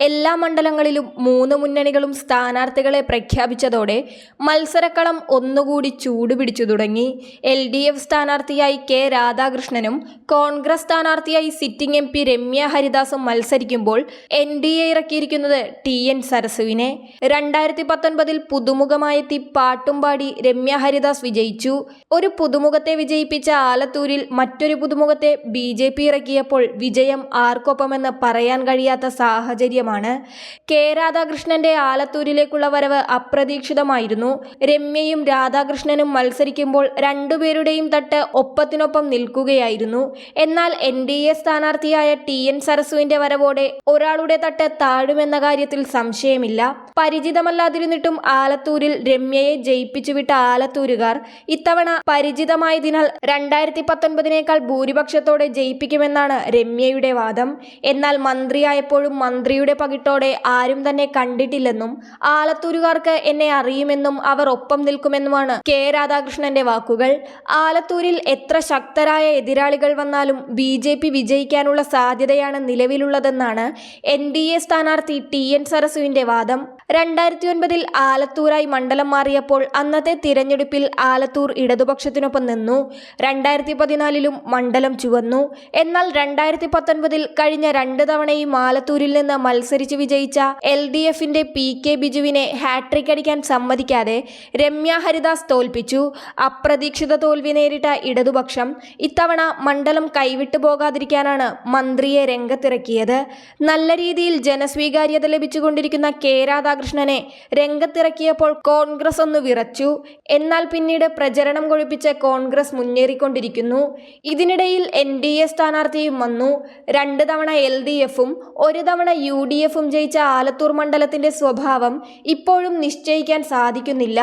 എല്ലാ മണ്ഡലങ്ങളിലും മൂന്ന് മുന്നണികളും സ്ഥാനാർത്ഥികളെ പ്രഖ്യാപിച്ചതോടെ മത്സരക്കളം ഒന്നുകൂടി ചൂടുപിടിച്ചു തുടങ്ങി. എൽ ഡി എഫ് സ്ഥാനാർത്ഥിയായി കെ രാധാകൃഷ്ണനും കോൺഗ്രസ് സ്ഥാനാർത്ഥിയായി സിറ്റിംഗ് എം പി രമ്യ ഹരിദാസും മത്സരിക്കുമ്പോൾ എൻ ഡി എ ഇറക്കിയിരിക്കുന്നത് ടി എൻ സരസുവിനെ. രണ്ടായിരത്തി പത്തൊൻപതിൽ പുതുമുഖമായെത്തി പാട്ടും പാടി രമ്യ ഹരിദാസ് വിജയിച്ചു. ഒരു പുതുമുഖത്തെ വിജയിപ്പിച്ച ആലത്തൂരിൽ മറ്റൊരു പുതുമുഖത്തെ ബി ജെ പി ഇറക്കിയപ്പോൾ വിജയം ആർക്കൊപ്പമെന്ന് പറയാൻ കഴിയാത്ത സാഹചര്യമാണ് കെ. രാധാകൃഷ്ണന്റെ ആലത്തൂരിലേക്കുള്ള വരവ് അപ്രതീക്ഷിതമായിരുന്നു. രമ്യയും രാധാകൃഷ്ണനും മത്സരിക്കുമ്പോൾ രണ്ടുപേരുടെയും തട്ട് ഒപ്പത്തിനൊപ്പം നിൽക്കുകയായിരുന്നു. എന്നാൽ എൻ ഡി എ സ്ഥാനാർത്ഥിയായ ടി. എൻ. സരസുവിന്റെ വരവോടെ ഒരാളുടെ തട്ട് താഴുമെന്ന കാര്യത്തിൽ സംശയമില്ല. പരിചിതമല്ലാതിരുന്നിട്ടും ആലത്തൂരിൽ രമ്യയെ ജയിപ്പിച്ചുവിട്ട ആലത്തൂരുകാർ ഇത്തവണ പരിചിതമായതിനാൽ രണ്ടായിരത്തി പത്തൊൻപതിനേക്കാൾ ഭൂരിപക്ഷത്തോടെ ജയിപ്പിക്കുമെന്നാണ് രമ്യയുടെ വാദം. എന്നാൽ മന്ത്രിയായപ്പോഴും മന്ത്രിയുടെ പകിട്ടോടെ ആരും തന്നെ കണ്ടിട്ടില്ലെന്നും ആലത്തൂരുകാർക്ക് എന്നെ അറിയുമെന്നും അവർ ഒപ്പം നിൽക്കുമെന്നുമാണ് കെ രാധാകൃഷ്ണന്റെ വാക്കുകൾ. ആലത്തൂരിൽ എത്ര ശക്തരായ എതിരാളികൾ വന്നാലും ബി ജെ പി വിജയിക്കാനുള്ള സാധ്യതയാണ് നിലവിലുള്ളതെന്നാണ് എൻ ഡി എ സ്ഥാനാർത്ഥി ടി എൻ സരസുവിന്റെ വാദം. രണ്ടായിരത്തി ഒൻപതിൽ ആലത്തൂരായി മണ്ഡലം മാറിയപ്പോൾ അന്നത്തെ തിരഞ്ഞെടുപ്പിൽ ആലത്തൂർ ഇടതുപക്ഷത്തിനൊപ്പം നിന്നു. രണ്ടായിരത്തി പതിനാലിലും മണ്ഡലം ചുവന്നു. എന്നാൽ രണ്ടായിരത്തി പത്തൊൻപതിൽ കഴിഞ്ഞ രണ്ട് തവണയും ആലത്തൂരിൽ നിന്ന് മത്സരിച്ച് വിജയിച്ച എൽ ഡി എഫിന്റെ പി കെ ബിജുവിനെ ഹാട്രിക് അടിക്കാൻ സമ്മതിക്കാതെ രമ്യ ഹരിദാസ് തോൽപ്പിച്ചു. അപ്രതീക്ഷിത തോൽവി നേരിട്ട ഇടതുപക്ഷം ഇത്തവണ മണ്ഡലം കൈവിട്ടു പോകാതിരിക്കാനാണ് മന്ത്രിയെ രംഗത്തിറക്കിയത്. നല്ല രീതിയിൽ ജനസ്വീകാര്യത ലഭിച്ചുകൊണ്ടിരിക്കുന്ന കെ രാധാകൃഷ്ണനെ രംഗത്തിറക്കിയപ്പോൾ കോൺഗ്രസ് ഒന്ന് വിറച്ചു. എന്നാൽ പിന്നീട് പ്രചരണം കൊഴിപ്പിച്ച കോൺഗ്രസ് മുന്നേറിക്കൊണ്ടിരിക്കുന്നു. ഇതിനിടയിൽ എൻ ഡി എ സ്ഥാനാർത്ഥിയും വന്നു. രണ്ട് തവണ എൽ ഡി എഫും ഒരു തവണ യു ഡി എഫും ജയിച്ച ആലത്തൂർ മണ്ഡലത്തിന്റെ സ്വഭാവം ഇപ്പോഴും നിശ്ചയിക്കാൻ സാധിക്കുന്നില്ല.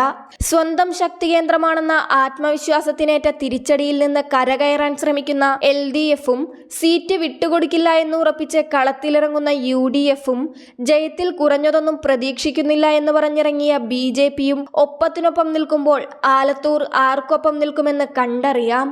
സ്വന്തം ശക്തി കേന്ദ്രമാണെന്ന ആത്മവിശ്വാസത്തിനേറ്റ തിരിച്ചടിയിൽ നിന്ന് കരകയറാൻ ശ്രമിക്കുന്ന എൽ ഡി എഫും സീറ്റ് വിട്ടുകൊടുക്കില്ല എന്ന് ഉറപ്പിച്ച് കളത്തിലിറങ്ങുന്ന യു ഡി എഫും ജയത്തിൽ കുറഞ്ഞതൊന്നും പ്രതീക്ഷിക്കുന്നില്ല എന്ന് പറഞ്ഞിറങ്ങിയ ബി ജെ പിയും ഒപ്പത്തിനൊപ്പം നിൽക്കുമ്പോൾ ആലത്തൂർ ആർക്കൊപ്പം നിൽക്കുമെന്ന് കണ്ടറിയാം.